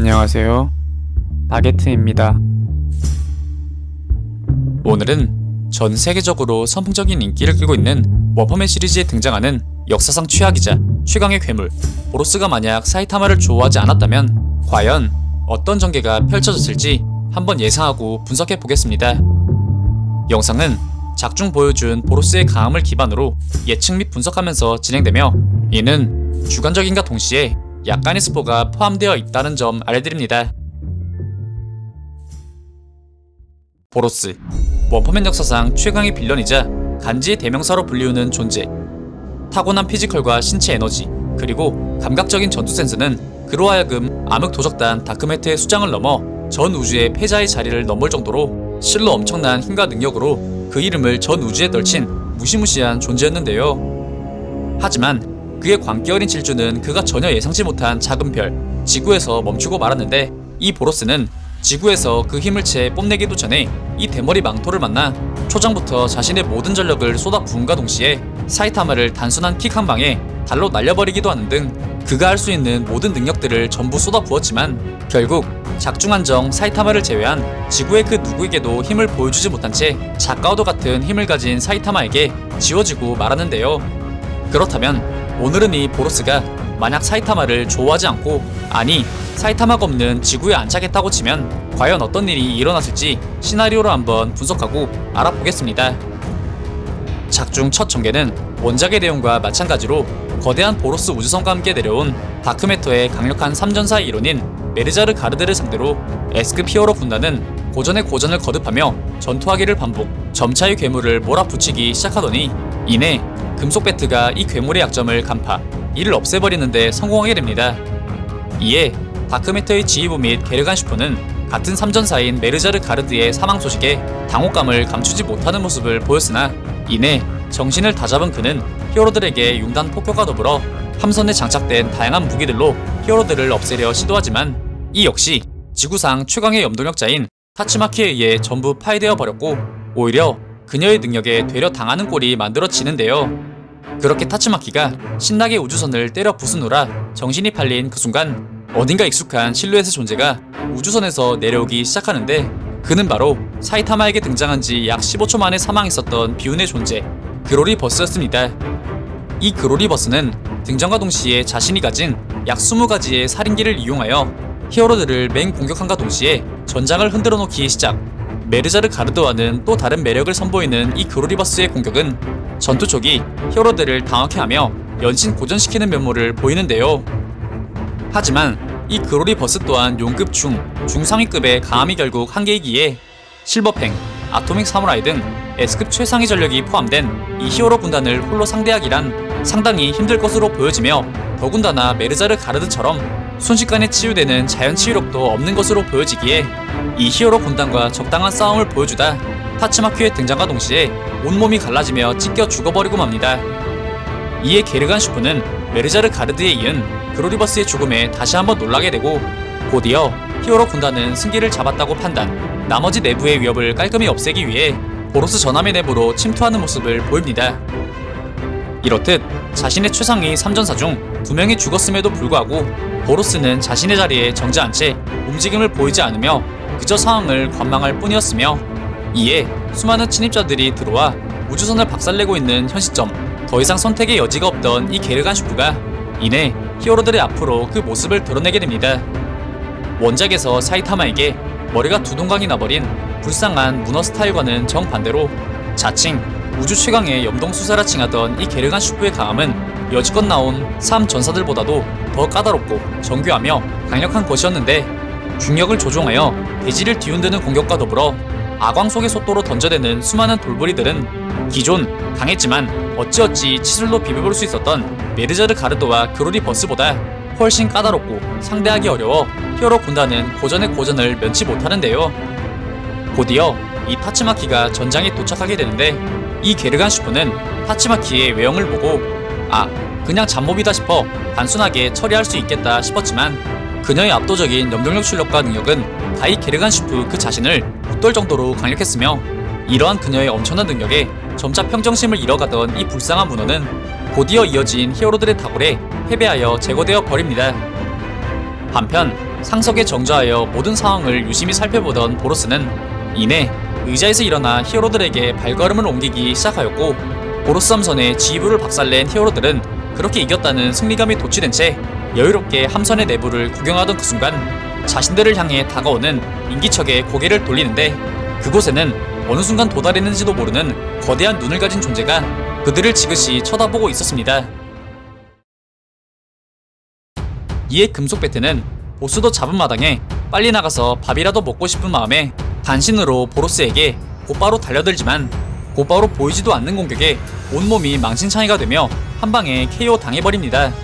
안녕하세요. 바게트입니다. 오늘은 전 세계적으로 선풍적인 인기를 끌고 있는 원펀맨 시리즈에 등장하는 역사상 최악이자 최강의 괴물 보로스가 만약 사이타마를 좋아하지 않았다면 과연 어떤 전개가 펼쳐졌을지 한번 예상하고 분석해 보겠습니다. 영상은 작중 보여준 보로스의 강함을 기반으로 예측 및 분석하면서 진행되며 이는 주관적인과 동시에 약간의 스포가 포함되어 있다는 점 알려드립니다. 보로스 원퍼맨 역사상 최강의 빌런이자 간지의 대명사로 불리우는 존재 타고난 피지컬과 신체 에너지 그리고 감각적인 전투 센스는 그로 하여금 암흑 도적단 다크메트의 수장을 넘어 전 우주의 패자의 자리를 넘을 정도로 실로 엄청난 힘과 능력으로 그 이름을 전 우주에 떨친 무시무시한 존재였는데요. 하지만 그의 광기 어린 질주는 그가 전혀 예상치 못한 작은 별 지구에서 멈추고 말았는데 이 보로스는 지구에서 그 힘을 채 뽐내기도 전에 이 대머리 망토를 만나 초장부터 자신의 모든 전력을 쏟아 부은과 동시에 사이타마를 단순한 킥 한 방에 달로 날려버리기도 하는 등 그가 할 수 있는 모든 능력들을 전부 쏟아 부었지만 결국 작중한 정 사이타마를 제외한 지구의 그 누구에게도 힘을 보여주지 못한 채 작가와도 같은 힘을 가진 사이타마에게 지워지고 말았는데요. 그렇다면 오늘은 이 보로스가 만약 사이타마를 좋아하지 않고 아니 사이타마가 없는 지구에 안착했다고 치면 과연 어떤 일이 일어났을지 시나리오로 한번 분석하고 알아보겠습니다. 작중 첫 전개는 원작의 내용과 마찬가지로 거대한 보로스 우주선과 함께 내려온 다크메터의 강력한 3전사의 이론인 메르자르 가르드를 상대로 에스크 피어로 군단은 고전의 고전을 거듭하며 전투하기를 반복 점차의 괴물을 몰아붙이기 시작하더니 이내 금속 배트가 이 괴물의 약점을 간파 이를 없애버리는데 성공하게 됩니다. 이에 다크메터의 지휘부 및 게르간 슈퍼는 같은 삼전사인 메르자르 가르드의 사망 소식에 당혹감을 감추지 못하는 모습을 보였으나 이내 정신을 다잡은 그는 히어로들에게 융단 폭격과 더불어 함선에 장착된 다양한 무기들로 히어로들을 없애려 시도하지만 이 역시 지구상 최강의 염동력자인 타치마키에 의해 전부 파괴되어 버렸고 오히려 그녀의 능력에 되려 당하는 꼴이 만들어지는데요. 그렇게 타츠마키가 신나게 우주선을 때려 부순 후라 정신이 팔린 그 순간 어딘가 익숙한 실루엣의 존재가 우주선에서 내려오기 시작하는데 그는 바로 사이타마에게 등장한 지 약 15초 만에 사망했었던 비운의 존재 그로리 버스였습니다. 이 그로리 버스는 등장과 동시에 자신이 가진 약 20가지의 살인기를 이용하여 히어로들을 맹 공격함과 동시에 전장을 흔들어 놓기 시작 메르자르 가르드와는 또 다른 매력을 선보이는 이 그로리버스의 공격은 전투 초기 히어로들을 당황케 하며 연신 고전시키는 면모를 보이는데요. 하지만 이 그로리버스 또한 용급 중, 중상위급의 강함이 결국 한계이기에 실버팽, 아토믹 사무라이 등 S급 최상위 전력이 포함된 이 히어로 군단을 홀로 상대하기란 상당히 힘들 것으로 보여지며 더군다나 메르자르 가르드처럼 순식간에 치유되는 자연 치유력도 없는 것으로 보여지기에 이 히어로 군단과 적당한 싸움을 보여주다 타츠마큐의 등장과 동시에 온몸이 갈라지며 찢겨 죽어버리고 맙니다. 이에 게르간 슈프는 메르자르 가르드에 이은 그로리버스의 죽음에 다시 한번 놀라게 되고 곧이어 히어로 군단은 승기를 잡았다고 판단 나머지 내부의 위협을 깔끔히 없애기 위해 보로스 전함의 내부로 침투하는 모습을 보입니다. 이렇듯 자신의 최상위 3전사 중 두 명이 죽었음에도 불구하고 보로스는 자신의 자리에 정지한 채 움직임을 보이지 않으며 그저 상황을 관망할 뿐이었으며 이에 수많은 침입자들이 들어와 우주선을 박살내고 있는 현 시점 더 이상 선택의 여지가 없던 이 게르간 슈프가 이내 히어로들의 앞으로 그 모습을 드러내게 됩니다. 원작에서 사이타마에게 머리가 두 동강이 나버린 불쌍한 문어 스타일과는 정반대로 자칭 우주 최강의 염동수사라 칭하던 이 게르간 슈프의 강함은 여지껏 나온 3 전사들보다도 더 까다롭고 정교하며 강력한 것이었는데 중력을 조종하여 대지를 뒤흔드는 공격과 더불어 아광 속의 속도로 던져대는 수많은 돌부리들은 기존 강했지만 어찌어찌 치술로 비벼볼 수 있었던 메르자르 가르도와 그로리 버스보다 훨씬 까다롭고 상대하기 어려워 히어로 군단은 고전의 고전을 면치 못하는데요. 곧이어 이 타츠마키가 전장에 도착하게 되는데 이 게르간 슈프는 타츠마키의 외형을 보고 아 그냥 잡몹이다 싶어 단순하게 처리할 수 있겠다 싶었지만 그녀의 압도적인 염동력 출력과 능력은 가히 게르간 슈프 그 자신을 웃돌 정도로 강력했으며 이러한 그녀의 엄청난 능력에 점차 평정심을 잃어가던 이 불쌍한 문어는 곧이어 이어진 히어로들의 다굴에 패배하여 제거되어 버립니다. 한편 상석에 정좌하여 모든 상황을 유심히 살펴보던 보로스는 이내 의자에서 일어나 히어로들에게 발걸음을 옮기기 시작하였고 보로스 함선의 지휘부를 박살낸 히어로들은 그렇게 이겼다는 승리감이 돋치된 채 여유롭게 함선의 내부를 구경하던 그 순간 자신들을 향해 다가오는 인기척에 고개를 돌리는데 그곳에는 어느 순간 도달했는지도 모르는 거대한 눈을 가진 존재가 그들을 지그시 쳐다보고 있었습니다. 이에 금속 배트는 보스도 잡은 마당에 빨리 나가서 밥이라도 먹고 싶은 마음에 단신으로 보로스에게 곧바로 달려들지만 곧바로 보이지도 않는 공격에 온몸이 망신창이가 되며 한 방에 KO 당해버립니다.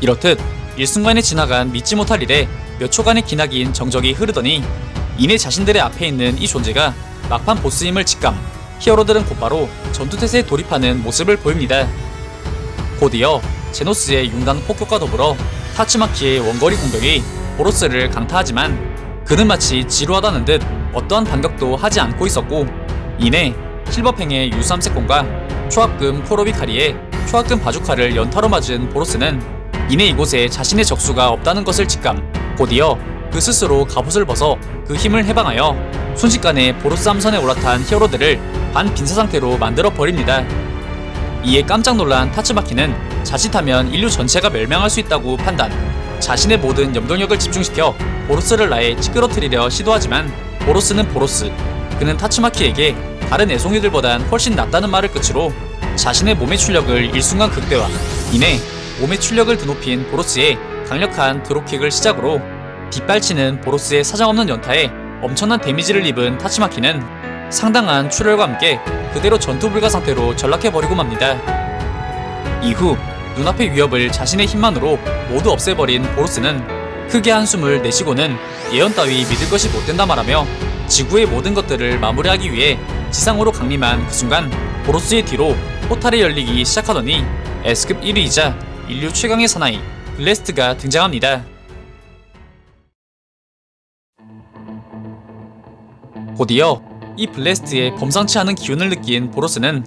이렇듯 일순간에 지나간 믿지 못할 일에 몇 초간의 기나긴 정적이 흐르더니 이내 자신들의 앞에 있는 이 존재가 막판 보스임을 직감 히어로들은 곧바로 전투태세에 돌입하는 모습을 보입니다. 곧이어 제노스의 융단 폭격과 더불어 타츠마키의 원거리 공격이 보로스를 강타하지만 그는 마치 지루하다는 듯 어떠한 반격도 하지 않고 있었고 이내 실버팽의 유삼세콘과 초합금 코로비카리의 초합금 바주카를 연타로 맞은 보로스는 이내 이곳에 자신의 적수가 없다는 것을 직감 곧이어 그 스스로 갑옷을 벗어 그 힘을 해방하여 순식간에 보로스 함선에 올라탄 히어로들을 반 빈사 상태로 만들어 버립니다. 이에 깜짝 놀란 타츠마키는 자칫하면 인류 전체가 멸망할 수 있다고 판단. 자신의 모든 염동력을 집중시켜 보로스를 나에 찌그러뜨리려 시도하지만 보로스는 보로스. 그는 타츠마키에게 다른 애송이들보단 훨씬 낫다는 말을 끝으로 자신의 몸의 출력을 일순간 극대화. 이내 몸의 출력을 드높인 보로스의 강력한 드롭킥을 시작으로 빗발치는 보로스의 사정없는 연타에 엄청난 데미지를 입은 타츠마키는 상당한 출혈과 함께 그대로 전투 불가 상태로 전락해버리고 맙니다. 이후 눈앞의 위협을 자신의 힘만으로 모두 없애버린 보로스는 크게 한숨을 내쉬고는 예언 따위 믿을 것이 못된다 말하며 지구의 모든 것들을 마무리하기 위해 지상으로 강림한 그 순간 보로스의 뒤로 포탈이 열리기 시작하더니 S급 1위이자 인류 최강의 사나이 블레스트가 등장합니다. 곧이어 이 블레스트의 범상치 않은 기운을 느낀 보로스는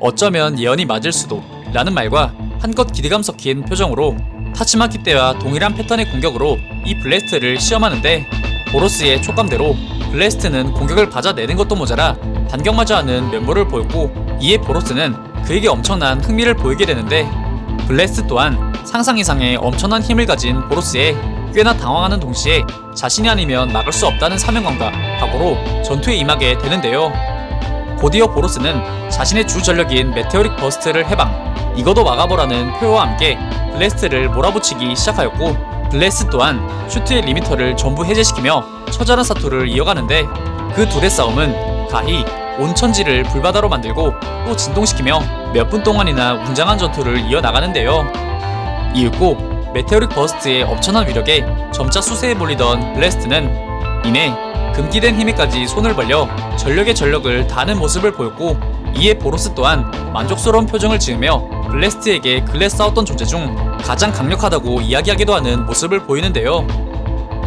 어쩌면 예언이 맞을 수도 라는 말과 한껏 기대감 섞인 표정으로 타치마키 때와 동일한 패턴의 공격으로 이 블레스트를 시험하는데 보로스의 촉감대로 블레스트는 공격을 받아내는 것도 모자라 반격마저 하는 면모를 보였고 이에 보로스는 그에게 엄청난 흥미를 보이게 되는데 블레스트 또한 상상 이상의 엄청난 힘을 가진 보로스에 꽤나 당황하는 동시에 자신이 아니면 막을 수 없다는 사명감과 각오로 전투에 임하게 되는데요. 곧이어 보로스는 자신의 주 전력인 메테오릭 버스트를 해방, 이거도 막아보라는 표와 함께 블레스트를 몰아붙이기 시작하였고 블레스 또한 슈트의 리미터를 전부 해제시키며 처절한 사투를 이어가는데 그 둘의 싸움은 가히 온 천지를 불바다로 만들고 또 진동시키며 몇 분 동안이나 웅장한 전투를 이어나가는데요. 이윽고 메테오릭 버스트의 엄청난 위력에 점차 수세에 몰리던 블레스트는 이내 금기된 힘에까지 손을 벌려 전력의 전력을 다하는 모습을 보였고 이에 보로스 또한 만족스러운 표정을 지으며 블레스트에게 근래 싸웠던 존재 중 가장 강력하다고 이야기하기도 하는 모습을 보이는데요.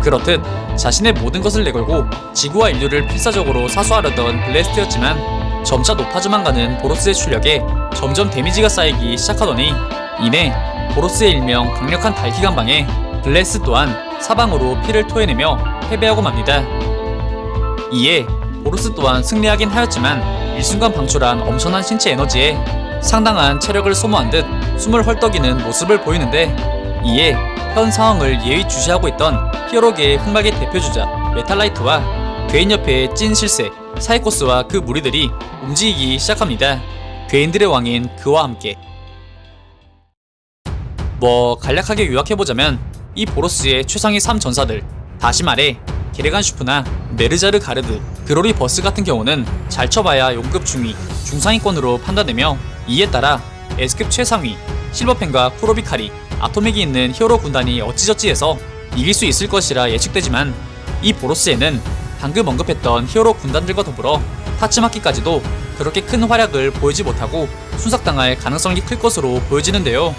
그렇듯 자신의 모든 것을 내걸고 지구와 인류를 필사적으로 사수하려던 블레스트였지만 점차 높아져만 가는 보로스의 출력에 점점 데미지가 쌓이기 시작하더니 이내 보로스의 일명 강력한 달기 간방에 블레스 또한 사방으로 피를 토해내며 패배하고 맙니다. 이에 보로스 또한 승리하긴 하였지만 일순간 방출한 엄청난 신체 에너지에 상당한 체력을 소모한 듯 숨을 헐떡이는 모습을 보이는데 이에 현 상황을 예의 주시하고 있던 히어로계의 흑막의 대표주자 메탈라이트와 괴인 옆의 찐 실세 사이코스와 그 무리들이 움직이기 시작합니다. 괴인들의 왕인 그와 함께 뭐 간략하게 요약해보자면 이 보로스의 최상위 3전사들 다시 말해 게레간 슈프나 메르자르 가르드, 그로리 버스 같은 경우는 잘 쳐봐야 용급 중위, 중상위권으로 판단되며 이에 따라 S급 최상위, 실버펜과 쿠로비카리, 아토믹이 있는 히어로 군단이 어찌저찌해서 이길 수 있을 것이라 예측되지만 이 보로스에는 방금 언급했던 히어로 군단들과 더불어 타츠마키까지도 그렇게 큰 활약을 보이지 못하고 순삭당할 가능성이 클 것으로 보여지는데요.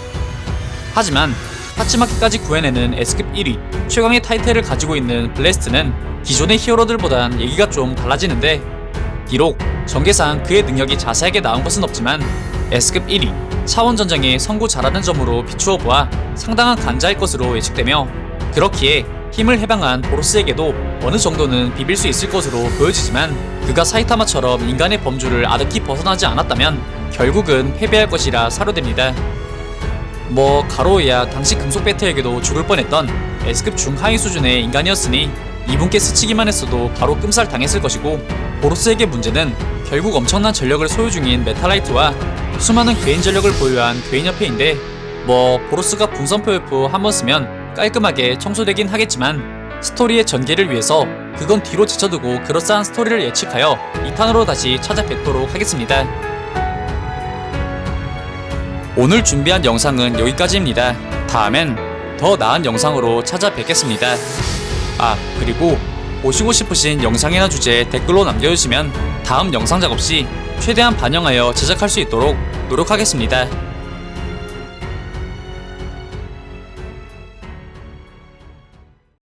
하지만 타츠마키까지 구해내는 S급 1위 최강의 타이틀을 가지고 있는 블레스트는 기존의 히어로들보단 얘기가 좀 달라지는데 비록 전개상 그의 능력이 자세하게 나온 것은 없지만 S급 1위 차원전쟁에 선구 잘하는 점으로 비추어 보아 상당한 간자일 것으로 예측되며 그렇기에 힘을 해방한 보로스에게도 어느 정도는 비빌 수 있을 것으로 보여지지만 그가 사이타마처럼 인간의 범주를 아득히 벗어나지 않았다면 결국은 패배할 것이라 사료됩니다. 뭐 가로야 당시 금속 배트에게도 죽을 뻔했던 S급 중하위 수준의 인간이었으니 이분께 스치기만 했어도 바로 끔살 당했을 것이고 보로스에게 문제는 결국 엄청난 전력을 소유 중인 메탈라이트와 수많은 괴인 전력을 보유한 괴인 협회인데 뭐 보로스가 분선표 웨프 한번 쓰면 깔끔하게 청소되긴 하겠지만 스토리의 전개를 위해서 그건 뒤로 제쳐두고 그럴싸한 스토리를 예측하여 2탄으로 다시 찾아뵙도록 하겠습니다. 오늘 준비한 영상은 여기까지입니다. 다음엔 더 나은 영상으로 찾아뵙겠습니다. 아, 그리고 보시고 싶으신 영상이나 주제 댓글로 남겨주시면 다음 영상 작업 시 최대한 반영하여 제작할 수 있도록 노력하겠습니다.